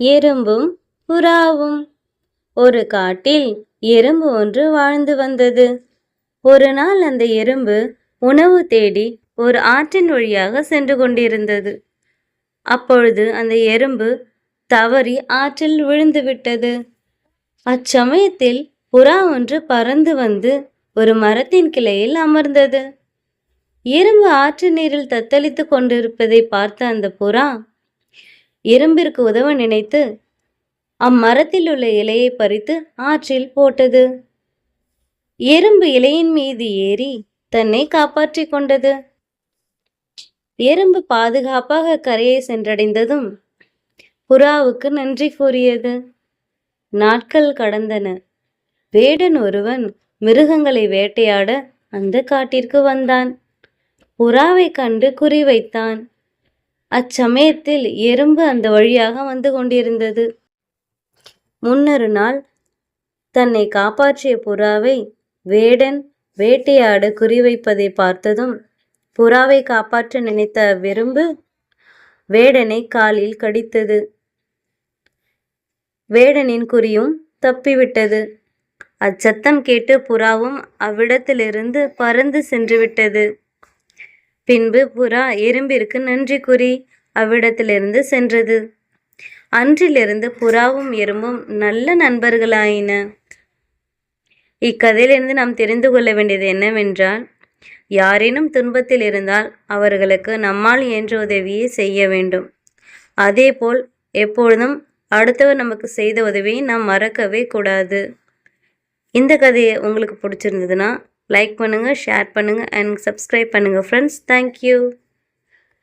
எறும்பும் புறாவும். ஒரு காட்டில் எறும்பு ஒன்று வாழ்ந்து வந்தது. ஒரு நாள் அந்த எறும்பு உணவு தேடி ஒரு ஆற்றின் வழியாக சென்று கொண்டிருந்தது. அப்பொழுது அந்த எறும்பு தவறி ஆற்றில் விழுந்து விட்டது. அச்சமயத்தில் புறா ஒன்று பறந்து வந்து ஒரு மரத்தின் கிளையில் அமர்ந்தது. எறும்பு ஆற்று நீரில் தத்தளித்து கொண்டிருப்பதை பார்த்த அந்த புறா எறும்பிற்கு உதவ நினைத்து அம்மரத்தில் உள்ள இலையை பறித்து ஆற்றில் போட்டது. எறும்பு இலையின் மீது ஏறி தன்னை காப்பாற்றிக் கொண்டது. எறும்பு பாதுகாப்பாக கரையை சென்றடைந்ததும் புறாவுக்கு நன்றி கூறியது. நாட்கள் கடந்தன. வேடன் ஒருவன் மிருகங்களை வேட்டையாட அந்த காட்டிற்கு வந்தான். புறாவை கண்டு குறிவைத்தான். அச்சமயத்தில் எறும்பு அந்த வழியாக வந்து கொண்டிருந்தது. முன்னொரு நாள் தன்னை காப்பாற்றிய புறாவை வேடன் வேட்டையாட குறிவைப்பதை பார்த்ததும் புறாவை காப்பாற்ற நினைத்த வெறும்பு வேடனை காலில் கடித்தது. வேடனின் குறியும் தப்பிவிட்டது. அச்சத்தம் கேட்டு புறாவும் அவ்விடத்திலிருந்து பறந்து சென்று விட்டது பின்பு புறா எறும்பிற்கு நன்றி கூறி அவ்விடத்திலிருந்து சென்றது. அன்றிலிருந்து புறாவும் எறும்பும் நல்ல நண்பர்களாயின. இக்கதையிலிருந்து நாம் தெரிந்து கொள்ள வேண்டியது என்னவென்றால் யாரேனும் துன்பத்தில் இருந்தால் அவர்களுக்கு நம்மால் இயன்ற உதவியை செய்ய வேண்டும். அதேபோல் எப்பொழுதும் அடுத்தவர் நமக்கு செய்த உதவியை நாம் மறக்கவே கூடாது. இந்த கதையை உங்களுக்கு பிடிச்சிருந்ததுன்னா லைக் பண்ணுங்கள் ஷேர் பண்ணுங்கள் அண்ட் சப்ஸ்கிரைப் பண்ணுங்கள் ஃப்ரெண்ட்ஸ் தேங்க்யூ